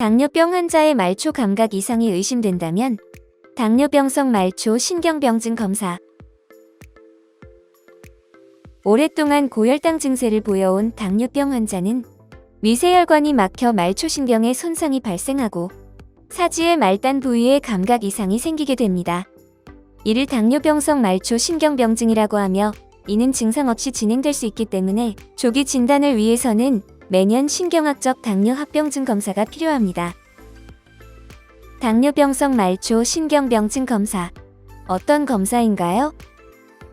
당뇨병 환자의 말초 감각 이상이 의심된다면 당뇨병성 말초 신경병증 검사 오랫동안 고혈당 증세를 보여온 당뇨병 환자는 미세혈관이 막혀 말초신경에 손상이 발생하고 사지의 말단 부위에 감각 이상이 생기게 됩니다. 이를 당뇨병성 말초 신경병증이라고 하며 이는 증상 없이 진행될 수 있기 때문에 조기 진단을 위해서는 매년 신경학적 당뇨 합병증 검사가 필요합니다. 당뇨병성 말초 신경병증 검사. 어떤 검사인가요?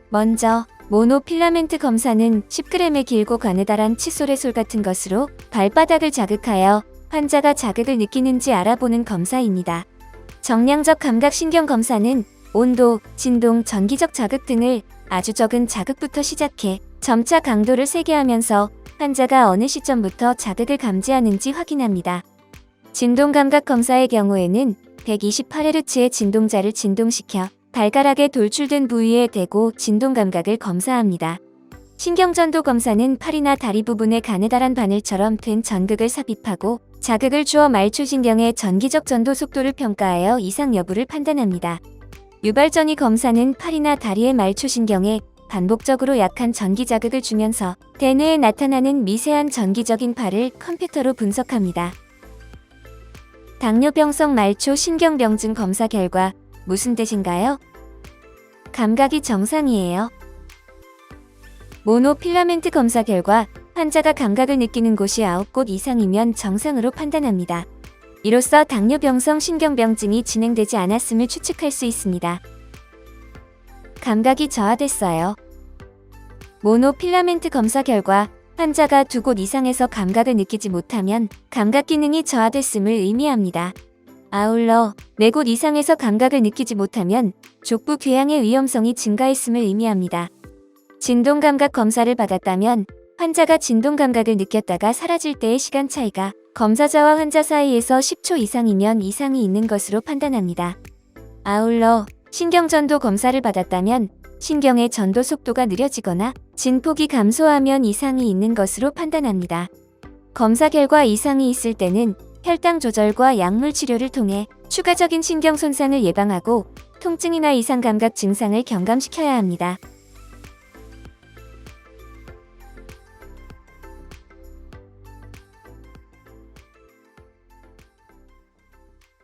먼저 모노필라멘트 검사는 10g의 길고 가느다란 칫솔의 같은 것으로 발바닥을 자극하여 환자가 자극을 느끼는지 알아보는 검사입니다. 정량적 감각 신경 검사는 온도, 진동, 전기적 자극 등을 아주 적은 자극부터 시작해 점차 강도를 세게 하면서 환자가 어느 시점부터 자극을 감지하는지 확인합니다. 진동 감각 검사의 경우에는 128Hz의 진동자를 진동시켜 발가락에 돌출된 부위에 대고 진동 감각을 검사합니다. 신경전도 검사는 팔이나 다리 부분에 가느다란 바늘처럼 된 전극을 삽입하고 자극을 주어 말초신경의 전기적 전도 속도를 평가하여 이상 여부를 판단합니다. 유발전이 검사는 팔이나 다리의 말초신경에 반복적으로 약한 전기 자극을 주면서 대뇌에 나타나는 미세한 전기적인 파를 컴퓨터로 분석합니다. 당뇨병성 말초 신경병증 검사 결과 무슨 뜻인가요? 감각이 정상이에요. 모노필라멘트 검사 결과 환자가 감각을 느끼는 곳이 9곳 이상이면 정상으로 판단합니다. 이로써 당뇨병성 신경병증이 진행되지 않았음을 추측할 수 있습니다. 감각이 저하됐어요. 모노필라멘트 검사 결과 환자가 두 곳 이상에서 감각을 느끼지 못하면 감각 기능이 저하됐음을 의미합니다. 아울러 네 곳 이상에서 감각을 느끼지 못하면 족부 궤양의 위험성이 증가했음을 의미합니다. 진동 감각 검사를 받았다면 환자가 진동 감각을 느꼈다가 사라질 때의 시간 차이가 검사자와 환자 사이에서 10초 이상이면 이상이 있는 것으로 판단합니다. 아울러 신경전도 검사를 받았다면 신경의 전도 속도가 느려지거나 진폭이 감소하면 이상이 있는 것으로 판단합니다. 검사 결과 이상이 있을 때는 혈당 조절과 약물 치료를 통해 추가적인 신경 손상을 예방하고 통증이나 이상 감각 증상을 경감시켜야 합니다.